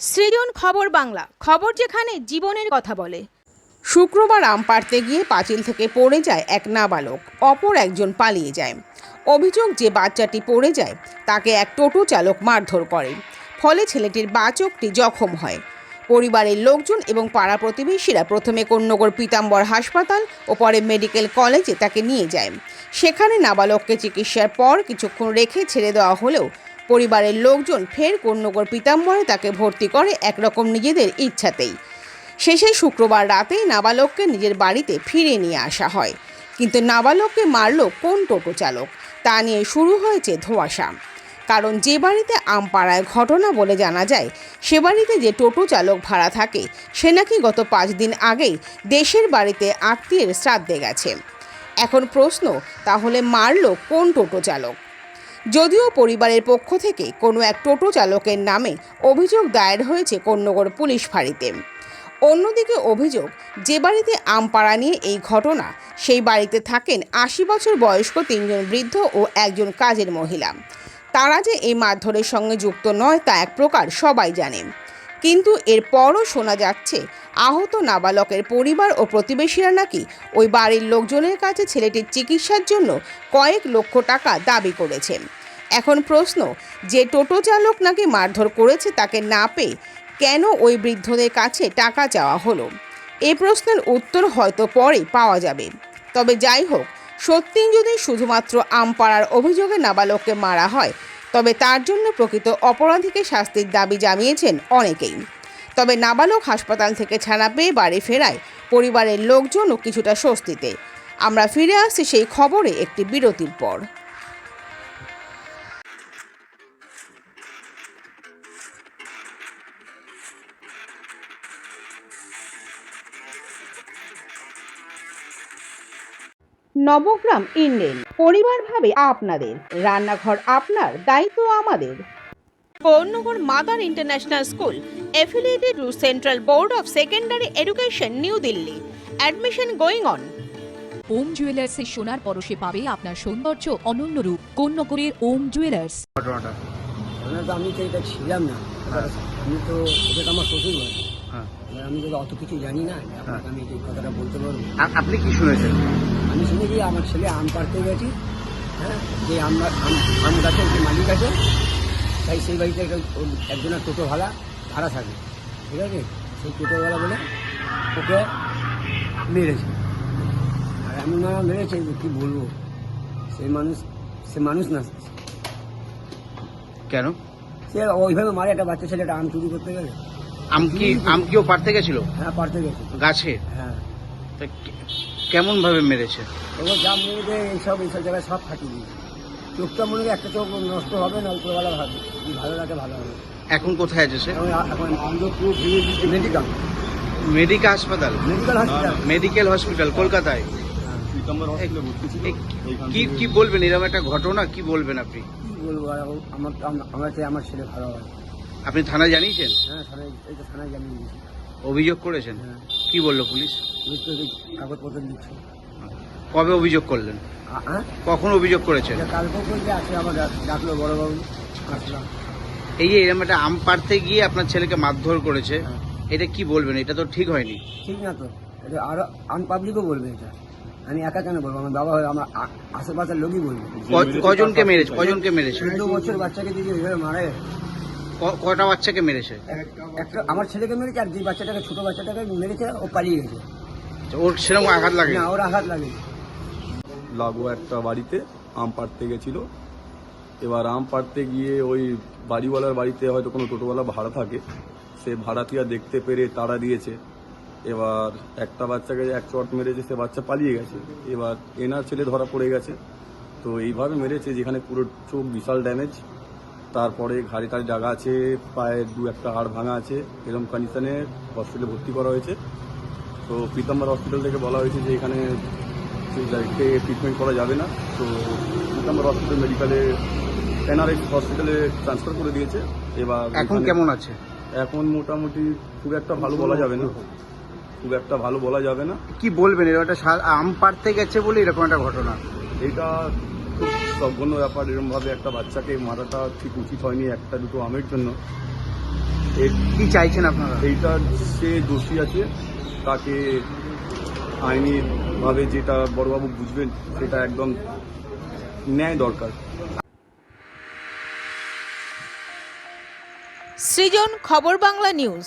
সৃজন খবর বাংলা, খবর যেখানে জীবনের কথা বলে। শুক্রবার আম পাড়তে গিয়ে পাঁচিল থেকে পড়ে যায় এক নাবালক, অপর একজন পালিয়ে যায়। অভিযোগ যে বাচ্চাটি পড়ে যায়, তাকে এক টোটো চালক মারধর করে। ফলে ছেলেটির বাচকটি জখম হয়। পরিবারের লোকজন এবং পাড়া প্রতিবেশীরা প্রথমে কন্যগর পীতাম্বর হাসপাতাল ও পরে মেডিকেল কলেজে তাকে নিয়ে যায়। সেখানে নাবালককে চিকিৎসার পর কিছুক্ষণ রেখে ছেড়ে দেওয়া হলেও পরিবারের লোকজন ফের কন্যগর পিতাম্বরে তাকে ভর্তি করে একরকম নিজেদের ইচ্ছাতেই। শেষে শুক্রবার রাতেই নাবালককে নিজের বাড়িতে ফিরিয়ে নিয়ে আসা হয়। কিন্তু নাবালককে মারল কোন টোটো চালক? তা নিয়ে শুরু হয়েছে ধোঁয়াশা। কারণ যে বাড়িতে আম পাড়ায় ঘটনা বলে জানা যায়, সে বাড়িতে যে টোটো চালক ভাড়া থাকে, সে নাকি গত পাঁচ দিন আগেই দেশের বাড়িতে আত্মীয়ের শ্রাদ্ধে গেছে। এখন প্রশ্ন, তাহলে মারল কোন টোটো চালক? যদিও পরিবারের পক্ষ থেকে কোনো এক টোটো চালকের নামে অভিযোগ দায়ের হয়েছে কন্যগর পুলিশ ফাঁড়িতে। অন্যদিকে অভিযোগ, যে বাড়িতে আমপাড়া নিয়ে এই ঘটনা, সেই বাড়িতে থাকেন আশি বছর বয়স্ক তিনজন বৃদ্ধ ও একজন কাজের মহিলা। তারা যে এই মারধরের সঙ্গে যুক্ত নয় তা এক প্রকার সবাই জানে। কিন্তু এরপরও শোনা যাচ্ছে, আহত নাবালকের পরিবার ও প্রতিবেশীরা নাকি ওই বাড়ির লোকজনের কাছে ছেলেটির চিকিৎসার জন্য কয়েক লক্ষ টাকা দাবি করেছেন এখন প্রশ্ন, যে টোটো চালক নাকি মারধর করেছে তাকে না পেয়ে কেন ওই বৃদ্ধদের কাছে টাকা চাওয়া হলো? এ প্রশ্নের উত্তর হয়তো পরে পাওয়া যাবে। তবে যাই হোক সত্যি যদি শুধুমাত্র আমপাড়ার অভিযোগে নাবালককে মারা হয় তবে তার জন্য প্রকৃত অপরাধীকে শাস্তির দাবি জানিয়েছেন অনেকেই। তবে নাবালক হাসপাতাল থেকে ছাড়া পেয়ে বাড়ি ফেরায় পরিবারের লোকজনও কিছুটা স্বস্তিতে। আমরা ফিরে আসছি সেই খবরে একটি বিরতির পর। নবগ্রাম ইন্ডেন। পরিবার ভাবে আপনাদের রান্নাঘর আপনার দায়িত্ব আমাদের। Pournagar mother international school affiliated to central board of secondary education new Delhi. Admission going on. Om জুয়েলার্সের সোনার পরশে পাবে আপনার সৌন্দর্য অনন্য রূপ কোন্নগরের ওম জুয়েলার্স। আমি তো এটা ছিলাম না। আমি তো এটা আমার শ্বশুর আমি তো অত কিছু জানি না আপনাকে আমি এই কথাটা বলতে পারব। আপনি কি শুনেছেন? আমি শুনেছি আমার ছেলে আম পাড়তে গেছি হ্যাঁ যে আমরা আম আম গাছের যে মালিক আছে তাই সেই বাড়িতে একজনের টোটো ভাড়া ভাড়া থাকে ঠিক আছে? সেই টোটোওয়ালা বলে ওকে মেরেছে। আর এমন না মেরেছে যে কী বলব সেই মানুষ সে মানুষ না। কেন? সে ওইভাবে মারে একটা বাচ্চা ছেলেটা আম চুরি করতে গেলে আম কি আম কিও পারতে গেছিল হ্যাঁ পারতে গেছে গাছে হ্যাঁ। তা কেমন ভাবে মেরেছে? এবার যা দেয় এইসব এইসব জায়গায় সব ফাটিয়ে দিয়েছে। চোখটা মনে হয় একটা চোখ নষ্ট হবে না উপরবেলা ভাবে যদি ভালো লাগে ভালো হবে। এখন কোথায় আছে সে? মেডিকেল। মেডিকেল হাসপাতাল? মেডিকেল হসপিটাল মেডিকেল হসপিটাল কলকাতায়? এ- কি কি বলবেন? এরকম একটা ঘটনা কি বলবেন আপনি? কি বলব? ও- আমার আমার চাই আমার ছেলে ভালো হয়। আপনি থানায় জানিয়েছেন? হ্যাঁ থানায় থানায় জানিয়ে দিয়েছি। অভিযোগ করেছেন? হ্যাঁ। কি বলল পুলিশ? পুলিশ তো এই কাগজপত্র দিচ্ছে। কবে অভিযোগ করলেন? আ- হ্যাঁ কখন অভিযোগ করেছেন? এটা আছে ডাক- ডাকলো বড়োবাবু। আসলাম। এই যে এরকম একটা আম পারতে গিয়ে আপনার ছেলেকে মারধর করেছে হ্যাঁ। এটা কি বলবেন? এটা তো ঠিক হয়নি। ঠিক না তো। এটা আরও আনপাবলিকও বলবে এটা। আমি একা কেন বলব? আমার বাবা হয় আমার আ- আশেপাশের লোকই বলবে। ক- কজনকে মেরেছে? কজনকে মেরেছে? চোদ্দ বছর বাচ্চাকে যদি এইভাবে মারে ক- কটা বাচ্চাকে মেরেছে? একটা আমার ছেলেকে মেরেছে আর যে বাচ্চাটাকে ছোট বাচ্চাটাকে মেরেছে ও পালিয়ে গেছে। ওর সেরকম আঘাত লাগে না ওর আঘাত লাগে লাগোয়া একটা বাড়িতে আম পাড়তে গেছিল। এবার আম পাড়তে গিয়ে ওই বাড়িওয়ালার বাড়িতে হয়তো কোনো টোটোওয়ালা ভাড়া থাকে। সে ভাড়াটিয়া দেখতে পেরে তাড়া দিয়েছে। এবার একটা বাচ্চাকে এক চট মেরেছে সে বাচ্চা পালিয়ে গেছে। এবার এনার ছেলে ধরা পড়ে গেছে। তো এইভাবে মেরেছে যেখানে পুরো চোখ বিশাল ড্যামেজ তারপরে ঘাড়ে তার জায়গা আছে পায়ে দু একটা হাড় ভাঙা আছে এরকম কন্ডিশনে হসপিটালে ভর্তি করা হয়েছে। তো পীতাম্বর হসপিটাল থেকে বলা হয়েছে যে এখানে ট্রিটমেন্ট করা যাবে না। তো পীতাম্বর হসপিটাল মেডিকেলে এনআরএস হসপিটালে ট্রান্সফার করে দিয়েছে। এবার এখন কেমন আছে? এখন মোটামুটি খুব একটা ভালো বলা যাবে না। খুব একটা ভালো বলা যাবে না। কি বলবেন? এরকম একটা আম পারতে গেছে বলে এরকম একটা ঘটনা। এটা খুব জঘন্য ব্যাপার এরকমভাবে একটা বাচ্চাকে মারাটা ঠিক উচিত হয়নি একটা দুটো আমের জন্য। কি চাইছেন আপনারা? এইটা সে দোষী আছে। তাকে আইনিভাবে যেটা বড়বাবু বুঝবেন সেটা একদম ন্যায় দরকার। সৃজন খবর বাংলা নিউজ।